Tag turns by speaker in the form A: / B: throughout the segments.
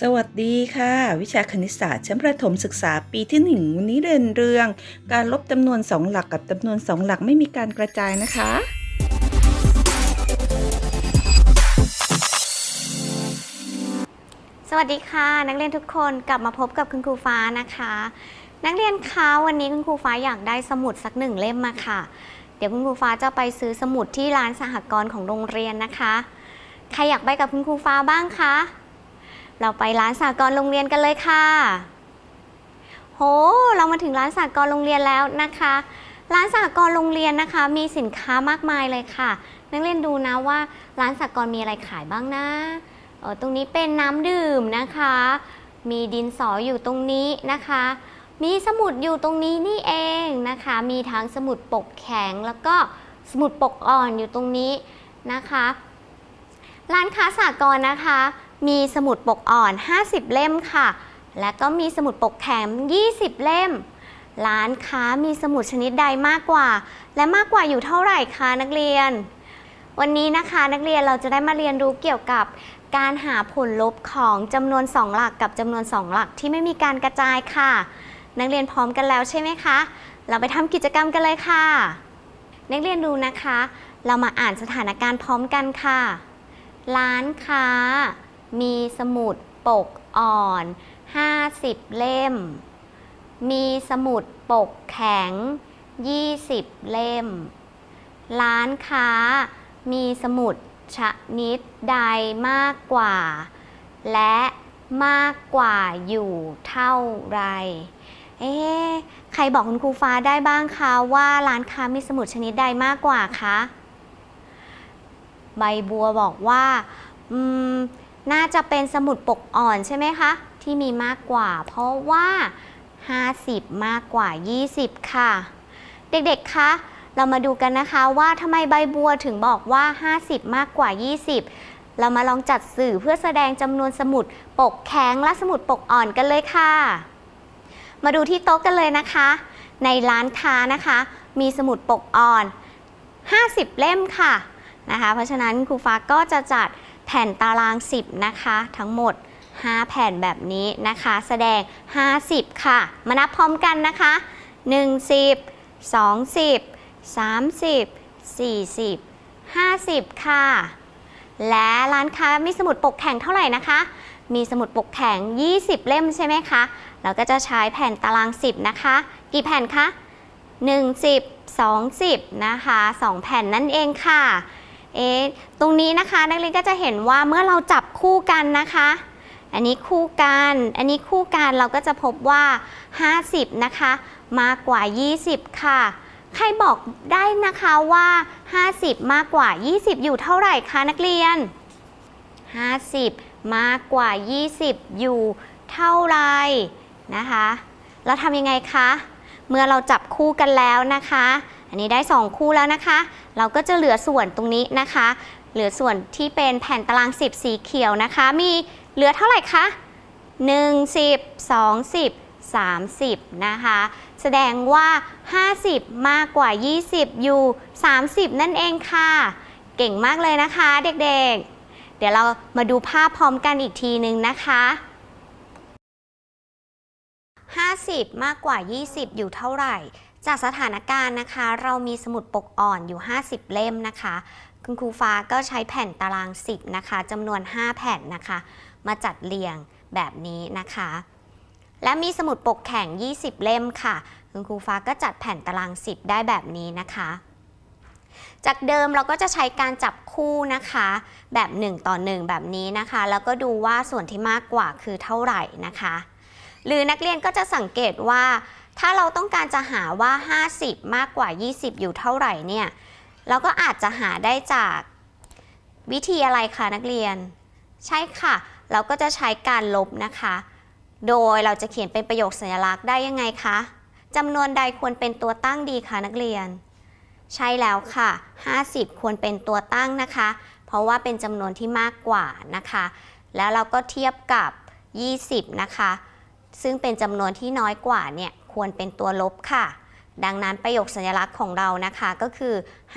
A: สวัสดีค่ะ วิชาคณิตศาสตร์ชั้นประถมศึกษาปีที่หนึ่งวันนี้เรียนเรื่อง การลบจำนวน2หลักกับจำนวน2หลักไม่มีการกระจายนะคะ
B: สวัสดีค่ะ นักเรียนทุกคนกลับมาพบกับคุณครูฟ้านะคะ นักเรียนคะวันนี้คุณครูฟ้าอยากได้สมุดสักหนึ่งเล่มมาค่ะ เดี๋ยวคุณครูฟ้าจะไปซื้อสมุดที่ร้านสหกรณ์ของโรงเรียนนะคะ ใครอยากไปกับคุณครูฟ้าบ้างคะ เราไปร้านสหกรณ์โรงเรียนกันเลยค่ะ โห เรามาถึงร้านสหกรณ์โรงเรียนแล้วนะคะ ร้านสหกรณ์โรงเรียนนะคะ มีสินค้ามากมายเลยค่ะ นักเรียนดูนะว่าร้านสหกรณ์มีอะไรขายบ้างนะเออตรงนี้เป็นน้ำดื่มนะคะ มีดินสออยู่ตรงนี้นะคะ มีสมุดอยู่ตรงนี้นี่เองนะคะ มีทั้งสมุดปกแข็งแล้วก็สมุดปกอ่อนอยู่ตรงนี้นะคะ ร้านค้าสากลนะคะ มีสมุดปกอ่อน 50 เล่มค่ะ และก็มีสมุดปกแข็ง 20 เล่ม ร้านค้ามีสมุดชนิดใดมากกว่า และมากกว่าอยู่เท่าไหร่คะนักเรียน วันนี้นะคะนักเรียนเราจะได้มาเรียนรู้เกี่ยวกับการหาผลลบของจำนวน 2 หลักกับจำนวน 2 หลักที่ไม่มีการกระจายค่ะ นักเรียนพร้อมกันแล้วใช่ไหมคะ เราไปทำกิจกรรมกันเลยค่ะ นักเรียนดูนะคะ เรามาอ่านสถานการณ์พร้อมกันค่ะ ร้านค้า มีสมุดปกอ่อน 50 เล่ม มีสมุดปกแข็ง 20 เล่ม ร้านค้ามีสมุดชนิดใดมากกว่า และมากกว่าอยู่เท่าไร เอ๊ะใครบอกคุณครูฟ้าได้บ้างคะว่าร้านค้ามีสมุดชนิดใดมากกว่าคะ ใบบัวบอกว่า อืม น่าจะเป็นสมุดปกอ่อนใช่ไหมคะ ที่มีมากกว่า เพราะว่า 50 มากกว่า 20 ค่ะ เด็กๆคะเรามาดูกันนะคะว่าทำไมใบบัวถึงบอกว่า 50 มากกว่า 20 เรามาลองจัดสื่อเพื่อแสดงจำนวนสมุดปกแข็งและสมุดปกอ่อนกันเลยค่ะ มาดูที่โต๊ะกันเลยนะคะ ในร้านค้านะคะ มีสมุดปกอ่อน 50 เล่มค่ะนะคะ เพราะฉะนั้นครูฟ้าก็จะจัด แผ่นตาราง 10 นะคะ ทั้งหมด 5 แผ่นแบบนี้นะคะ แสดง 50 ค่ะ มานับพร้อมกันนะคะ10 20 30 40 50 ค่ะ และร้านค้ามีสมุดปกแข็งเท่าไหร่นะคะ มีสมุดปกแข็ง 20 เล่มใช่ไหมคะเราก็จะใช้แผ่นตาราง 10 นะคะ กี่แผ่นคะ1 10 20 นะคะ 2 แผ่นนั่นเองค่ะ เอตรงนี้นะคะนักเรียนก็จะเห็นว่าเมื่อเราจับคู่กันนะคะ อันนี้คู่กัน อันนี้คู่กันเราก็จะพบว่า 50 นะคะ มากกว่า 20 ค่ะ ใครบอกได้นะคะว่า 50 มากกว่า 20 อยู่เท่าไหร่คะนักเรียน 50 มากกว่า 20 อยู่เท่าไหร่นะคะ เราทำยังไงคะ เมื่อเราจับคู่กันแล้วนะคะ อันนี้ได้ 2 คู่แล้วนะคะ เราก็จะเหลือส่วนตรงนี้นะคะ เหลือส่วนที่เป็นแผ่นตาราง 10 สีเขียวนะคะ มีเหลือเท่าไหร่คะ1 10 20 30 นะคะ แสดงว่า 50 มากกว่า 20 อยู่ 30 นั่นเองค่ะ เก่งมากเลยนะคะเด็กๆ เดี๋ยวเรามาดูภาพพร้อมกันอีกทีนึงนะคะ 50 มากกว่า 20 อยู่เท่าไหร่ จากสถานการณ์นะคะ เรามีสมุดปกอ่อนอยู่ 50 เล่มนะคะ คุณครูฟ้าก็ใช้แผ่นตาราง 10 นะคะจำนวน 5 แผ่นนะคะ มาจัดเรียงแบบนี้นะคะ และมีสมุดปกแข็ง 20 เล่มค่ะ คุณครูฟ้าก็จัดแผ่นตาราง 10 ได้แบบนี้นะคะจากเดิมเราก็จะใช้การจับคู่นะคะ แบบ 1 ต่อ 1 แบบนี้นะคะ แล้วก็ดูว่าส่วนที่มากกว่าคือเท่าไหร่นะคะ หรือนักเรียนก็จะสังเกตว่า ถ้าเราต้องการจะหาว่า 50 มากกว่า 20 อยู่เท่าไหร่เนี่ยเราก็อาจจะหาได้จากวิธีอะไรคะนักเรียน ใช่ค่ะ เราก็จะใช้การลบนะคะ โดยเราจะเขียนเป็นประโยคสัญลักษณ์ได้ยังไงคะจำนวนใดควรเป็นตัวตั้งดีคะนักเรียน ใช่แล้วค่ะ 50 ควรเป็นตัวตั้งนะคะ เพราะว่าเป็นจำนวนที่มากกว่านะคะ แล้วเราก็เทียบกับ 20 นะคะ ซึ่งเป็นจำนวนที่น้อยกว่าเนี่ยควรเป็นตัวลบค่ะ ดังนั้นประโยคสัญลักษณ์ของเรานะคะก็คือ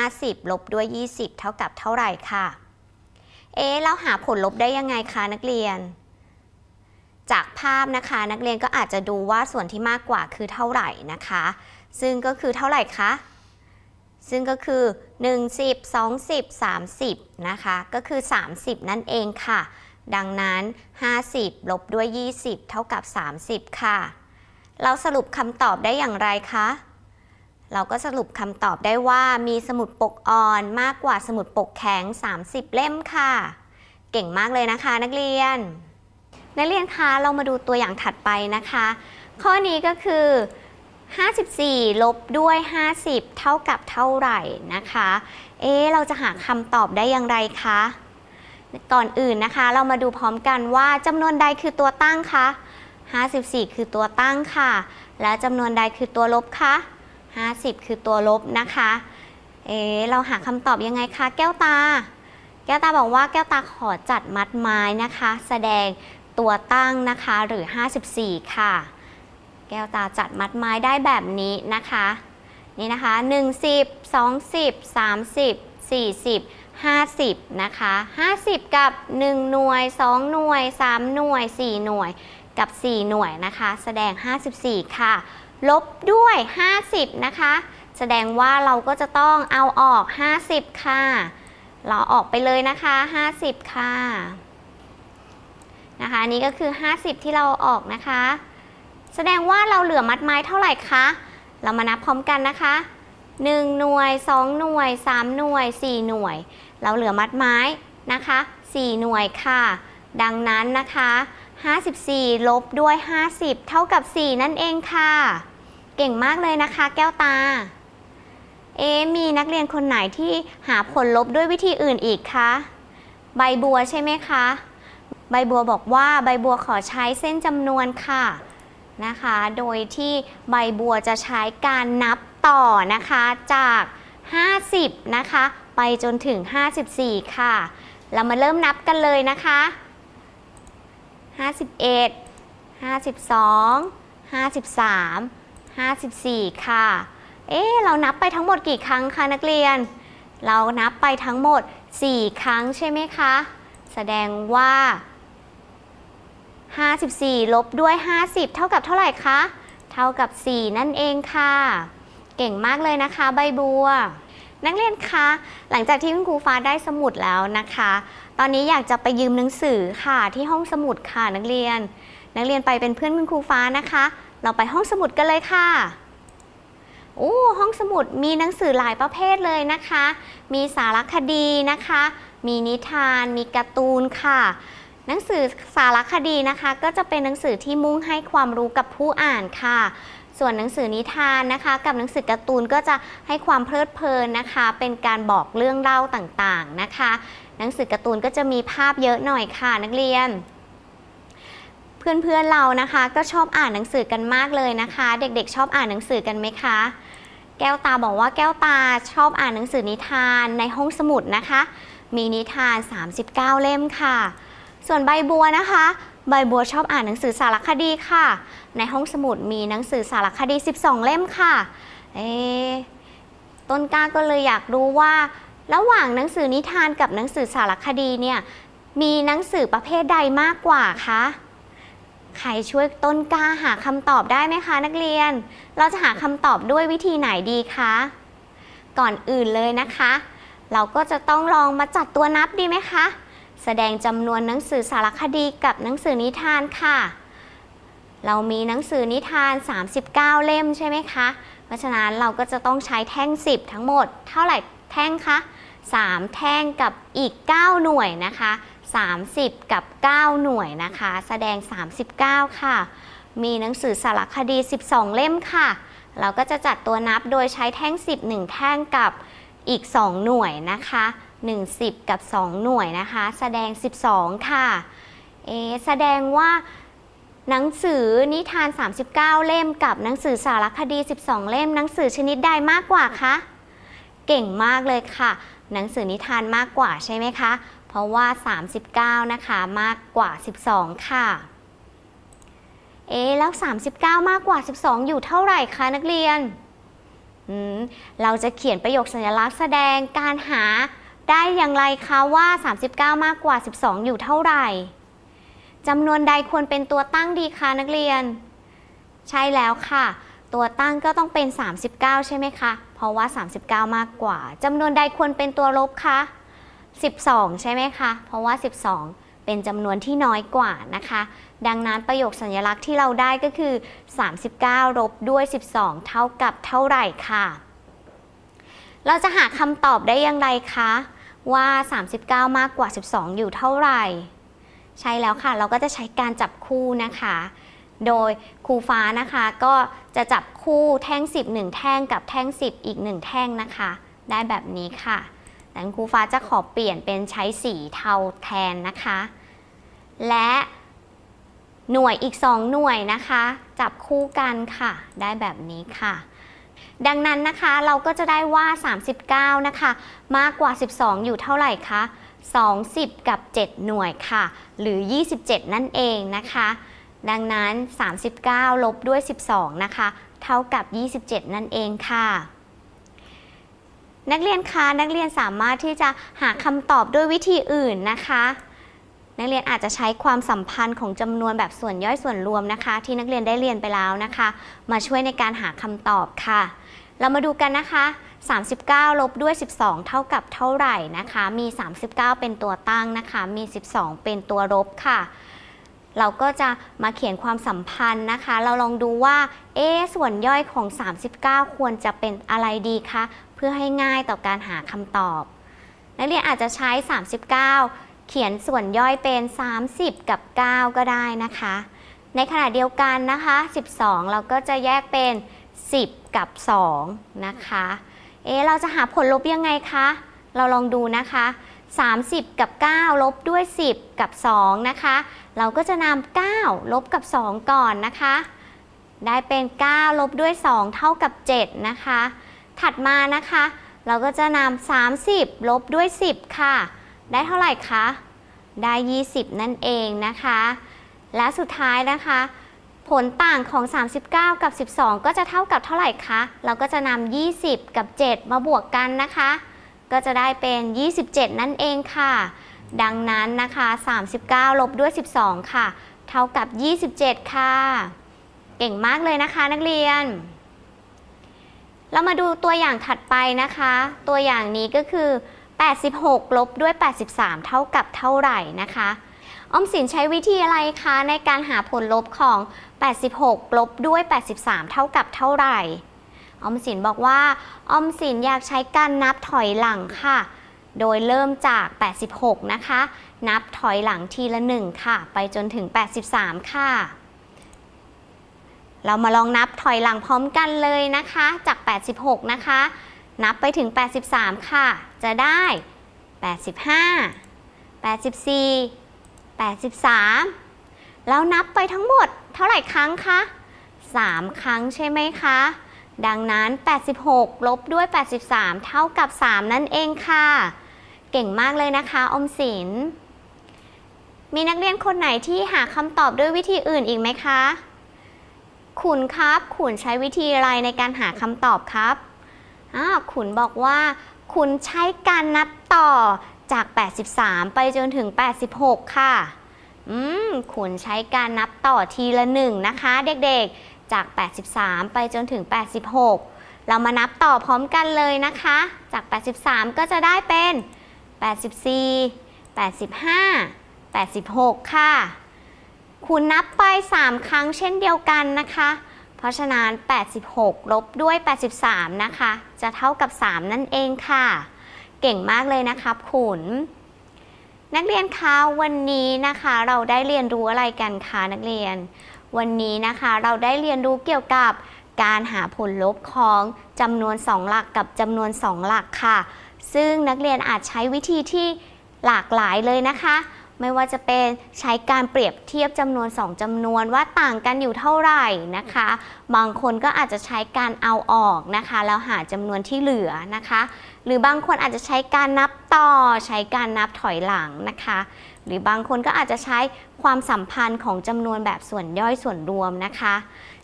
B: 50 ลบด้วย 20 เท่ากับเท่าไหร่ค่ะ เอ๊ะแล้วหาผลลบได้ยังไงคะนักเรียน จากภาพนะคะ นักเรียนก็อาจจะดูว่าส่วนที่มากกว่าคือเท่าไหร่นะคะ ซึ่งก็คือเท่าไหร่คะซึ่งก็คือ 1 0 2 0 30 นะคะ ก็คือ 30 นั่นเองค่ะ ดังนั้น 50 ลบด้วย 20 เท่ากับ 30 ค่ะ เราสรุปคำตอบได้อย่างไรคะ เราก็สรุปคำตอบได้ว่ามีสมุดปกอ่อนมากกว่าสมุดปกแข็ง 30 เล่มค่ะ เก่งมากเลยนะคะนักเรียน นักเรียนคะเรามาดูตัวอย่างถัดไปนะคะ ข้อนี้ก็คือ 54 ลบด้วย 50 เท่ากับเท่าไหร่นะคะ เอ๊เราจะหาคำตอบได้อย่างไรคะ ก่อนอื่นนะคะ เรามาดูพร้อมกันว่าจำนวนใดคือตัวตั้งคะ54 คือตัวตั้งค่ะ และจำนวนใดคือตัวลบคะ50 คือตัวลบนะคะ เอ๊เราหาคำตอบยังไงคะแก้วตา แก้วตาบอกว่าแก้วตาขอจัดมัดไม้นะคะ แสดงตัวตั้งนะคะหรือ 54 ค่ะ แก้วตาจัดมัดไม้ได้แบบนี้นะคะ นี่นะคะ10 20 30 40 50 นะคะ 50 กับ 1 หน่วย 2 หน่วย 3 หน่วย 4 หน่วยกับ 4 หน่วยนะคะ แสดง 54 ค่ะ ลบด้วย 50 นะคะ แสดงว่าเราก็จะต้องเอาออก 50 ค่ะ เราออกไปเลยนะคะ 50 ค่ะ นะคะนี้ก็คือ 50 ที่เราอาออกนะคะ แสดงว่าเราเหลือมัดไม้เท่าไหร่คะ เรามานับพร้อมกันนะคะ 1 หน่วย 2 หน่วย 3 หน่วย 4 หน่วย เราเหลือมัดไม้นะคะ 4 หน่วยค่ะ ดังนั้นนะคะ 54 ลบด้วย 50 เท่ากับ 4 นั่นเองค่ะ เก่งมากเลยนะคะ แก้วตา เอมีนักเรียนคนไหนที่หาผลลบด้วยวิธีอื่นอีกคะใบบัวใช่ไหมคะ ใบบัวบอกว่าใบบัวขอใช้เส้นจำนวนค่ะนะคะ โดยที่ใบบัวจะใช้การนับ ต่อนะคะจาก 50 นะคะ ไปจนถึง 54 ค่ะ เรามาเริ่มนับกันเลยนะคะ 51 52 53 54 ค่ะ เอ๊เรานับไปทั้งหมดกี่ครั้งคะนักเรียน เรานับไปทั้งหมด 4 ครั้งใช่ไหมคะ แสดงว่า 54 ลบด้วย 50 เท่ากับเท่าไหร่คะ เท่ากับ 4 นั่นเองค่ะ เก่งมากเลยนะคะ ใบบัว นักเรียนคะ หลังจากที่คุณครูฟ้าได้สมุดแล้วนะคะ ตอนนี้อยากจะไปยืมหนังสือค่ะที่ห้องสมุดค่ะนักเรียน นักเรียนไปเป็นเพื่อนคุณครูฟ้านะคะ เราไปห้องสมุดกันเลยค่ะโอ้ห้องสมุดมีหนังสือหลายประเภทเลยนะคะ มีสารคดีนะคะ มีนิทาน มีการ์ตูนค่ะ หนังสือสารคดีนะคะ ก็จะเป็นหนังสือที่มุ่งให้ความรู้กับผู้อ่านค่ะ ส่วนหนังสือนิทานนะคะ กับหนังสือการ์ตูนก็จะให้ความเพลิดเพลินนะคะ เป็นการบอกเรื่องเล่าต่างๆนะคะ หนังสือการ์ตูนก็จะมีภาพเยอะหน่อยค่ะนักเรียนเพื่อนๆเรานะคะก็ชอบอ่านหนังสือกันมากเลยนะคะ เด็กๆ ชอบอ่านหนังสือกันไหมคะ แก้วตาบอกว่าแก้วตาชอบอ่านหนังสือนิทานในห้องสมุดนะคะ มีนิทาน 39 เล่มค่ะ ส่วนใบบัวนะคะ ใบบัวชอบอ่านหนังสือสารคดีค่ะ ในห้องสมุดมีหนังสือสารคดี 12 เล่มค่ะ เอต้นกล้าก็เลยอยากรู้ว่า ระหว่างหนังสือนิทานกับหนังสือสารคดีเนี่ยมีหนังสือประเภทใดมากกว่าคะใครช่วยต้นกล้าหาคำตอบได้ไหมคะ นักเรียน เราจะหาคำตอบด้วยวิธีไหนดีคะ ก่อนอื่นเลยนะคะ เราก็จะต้องลองมาจัดตัวนับดีไหมคะ แสดงจำนวนหนังสือสารคดีกับหนังสือนิทานค่ะ เรามีหนังสือนิทาน 39 เล่มใช่ไหมคะ เพราะฉะนั้นเราก็จะต้องใช้แท่ง 10 ทั้งหมด เท่าไหร่แท่งคะ 3 แท่งกับอีก 9 หน่วยนะคะ 30 กับ 9 หน่วยนะคะ แสดง 39 ค่ะ มีหนังสือสารคดี 12 เล่มค่ะ เราก็จะจัดตัวนับโดยใช้แท่ง 10 1 แท่งกับอีก 2 หน่วยนะคะ1 10 กับ 2 หน่วยนะคะ แสดง 12 ค่ะ เอะแสดงว่า หนังสือนิทาน 39 เล่มกับหนังสือสารคดี 12 เล่ม หนังสือชนิดใดมากกว่าคะ เก่งมากเลยค่ะ หนังสือนิทานมากกว่าใช่ไหมคะ เพราะว่า 39 นะคะมากกว่า 12 ค่ะ เอ๊แล้ว 39 มากกว่า 12 อยู่เท่าไหร่คะนักเรียน เราจะเขียนประโยคสัญลักษณ์แสดงการหาได้อย่างไรคะว่า 39 มากกว่า 12 อยู่เท่าไหร่ จำนวนใดควรเป็นตัวตั้งดีคะนักเรียน ใช่แล้วค่ะ ตัวตั้งก็ต้องเป็น 39 ใช่ไหมคะ เพราะว่า 39 มากกว่าจำนวนใดควรเป็นตัวลบคะ12 ใช่ไหมคะ เพราะว่า 12 เป็นจำนวนที่น้อยกว่านะคะ ดังนั้นประโยคสัญลักษณ์ที่เราได้ก็คือ 39ลบด้วย 12 เท่ากับเท่าไหร่ค่ะ เราจะหาคำตอบได้อย่างไรคะ ว่า 39 มากกว่า 12 อยู่เท่าไหร่ ใช่แล้วค่ะ เราก็จะใช้การจับคู่นะคะ โดยครูฟ้านะคะก็จะจับคู่แท่ง 10 1 แท่งกับแท่ง 10 อีก 1 แท่งนะคะ ได้แบบนี้ค่ะแต่ครูฟ้าจะขอเปลี่ยนเป็นใช้สีเทาแทนนะคะ และหน่วยอีก 2 หน่วยนะคะ จับคู่กันค่ะ ได้แบบนี้ค่ะ ดังนั้นนะคะเราก็จะได้ว่า 39 นะคะ มากกว่า 12 อยู่เท่าไหร่คะ 20 กับ 7 หน่วยค่ะ หรือ 27 นั่นเองนะคะ ดังนั้น 39 ลบด้วย 12 นะคะ เท่ากับ 27 นั่นเองค่ะ นักเรียนคะ นักเรียนสามารถที่จะหาคำตอบด้วยวิธีอื่นนะคะนักเรียนอาจจะใช้ความสัมพันธ์ของจำนวนแบบส่วนย่อยส่วนรวมนะคะ ที่นักเรียนได้เรียนไปแล้วนะคะ มาช่วยในการหาคำตอบค่ะ เรามาดูกันนะคะ 39 ลบด้วย 12 เท่ากับเท่าไหร่นะคะ มี 39 เป็นตัวตั้งนะคะ มี 12 เป็นตัวลบค่ะ เราก็จะมาเขียนความสัมพันธ์นะคะ เราลองดูว่า เอ ส่วนย่อยของ 39 ควรจะเป็นอะไรดีคะ เพื่อให้ง่ายต่อการหาคำตอบ นักเรียนอาจจะใช้ 39 เขียนส่วนย่อยเป็น 30 กับ 9 ก็ได้นะคะ ในขณะเดียวกันนะคะ 12 เราก็จะแยกเป็น 10 กับ 2 นะคะ เอ๊เราจะหาผลลบยังไงคะ เราลองดูนะคะ 30 กับ 9 ลบด้วย 10 กับ 2 นะคะ เราก็จะนำ9 ลบกับ 2 ก่อนนะคะ ได้เป็น 9 ลบด้วย 2 เท่ากับ 7 นะคะ ถัดมานะคะ เราก็จะนำ30 ลบด้วย 10 ค่ะ ได้เท่าไหร่คะ ได้ 20 นั่นเองนะคะ และสุดท้ายนะคะ ผลต่างของ 39 กับ 12 ก็จะเท่ากับเท่าไหร่คะ เราก็จะนำ20 กับ 7 มาบวกกันนะคะ ก็จะได้เป็น 27 นั่นเองค่ะ ดังนั้นนะคะ 39 ลบด้วย 12 ค่ะ เท่ากับ 27 ค่ะ เก่งมากเลยนะคะนักเรียน เรามาดูตัวอย่างถัดไปนะคะ ตัวอย่างนี้ก็คือ 86 ลบด้วย 83 เท่ากับเท่าไหร่นะคะ ออมสินใช้วิธีอะไรคะในการหาผลลบของ 86 ลบด้วย 83 เท่ากับเท่าไหร่ ออมสินบอกว่า ออมสินอยากใช้การนับถอยหลังค่ะ โดยเริ่มจาก 86 นะคะ นับถอยหลังทีละ 1 ค่ะ ไปจนถึง 83 ค่ะ เรามาลองนับถอยหลังพร้อมกันเลยนะคะ จาก 86 นะคะ นับไปถึง 83 ค่ะ จะได้ 85 84 83 แล้วนับไปทั้งหมดเท่าไหร่ครั้งคะ 3 ครั้งใช่ไหมคะ ดังนั้น 86 ลบด้วย 83 เท่ากับ 3 นั่นเองค่ะ เก่งมากเลยนะคะอมสิน มีนักเรียนคนไหนที่หาคำตอบด้วยวิธีอื่นอีกไหมคะ ขุนครับ ขุนใช้วิธีอะไรในการหาคำตอบครับอ้าวขุนบอกว่า ขุนใช้การนับต่อ จาก 83 ไปจนถึง 86 ค่ะ อืมขุนใช้การนับต่อทีละหนึ่งนะคะ เด็กๆ จาก 83 ไปจนถึง 86 เรามานับต่อพร้อมกันเลยนะคะ จาก 83 ก็จะได้เป็น 84 85 86 ค่ะคุณนับไป 3 ครั้งเช่นเดียวกันนะคะเพราะฉะนั้น 86 ลบด้วย 83 นะคะ จะเท่ากับ 3 นั่นเองค่ะ เก่งมากเลยนะครับคุณนักเรียนคะวันนี้นะคะเราได้เรียนรู้อะไรกันคะนักเรียน วันนี้นะคะเราได้เรียนรู้เกี่ยวกับการหาผลลบของจำนวน 2 หลักกับจำนวน 2 หลักค่ะ ซึ่งนักเรียนอาจใช้วิธีที่หลากหลายเลยนะคะ ไม่ว่าจะเป็นใช้การเปรียบเทียบจำนวน 2จำนวนว่าต่างกันอยู่เท่าไหร่นะคะ บางคนก็อาจจะใช้การเอาออกนะคะ แล้วหาจำนวนที่เหลือนะคะ หรือบางคนอาจจะใช้การนับต่อใช้การนับถอยหลังนะคะ หรือบางคนก็อาจจะใช้ความสัมพันธ์ของจำนวนแบบส่วนย่อยส่วนรวมนะคะ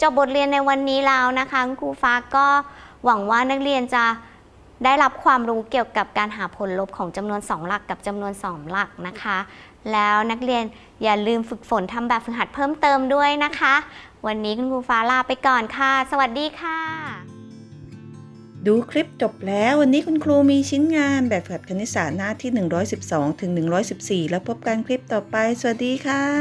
B: จบบทเรียนในวันนี้แล้วนะคะครูฟ้าก็หวังว่านักเรียนจะได้รับความรู้เกี่ยวกับการหาผลลบของจำนวน 2 หลักกับจำนวน 2 หลักนะคะ แล้วนักเรียนอย่าลืมฝึกฝนทำแบบฝึกหัดเพิ่มเติมด้วยนะคะ วันนี้คุณครูฟ้าลาไปก่อนค่ะ สวัสดีค่ะ
A: ดูคลิปจบแล้ววันนี้คุณครูมีชิ้นงานแบบฝึกหัดคณิตศาสตร์หน้าที่ 112ถึง114 แล้วพบกันคลิปต่อไป สวัสดีค่ะ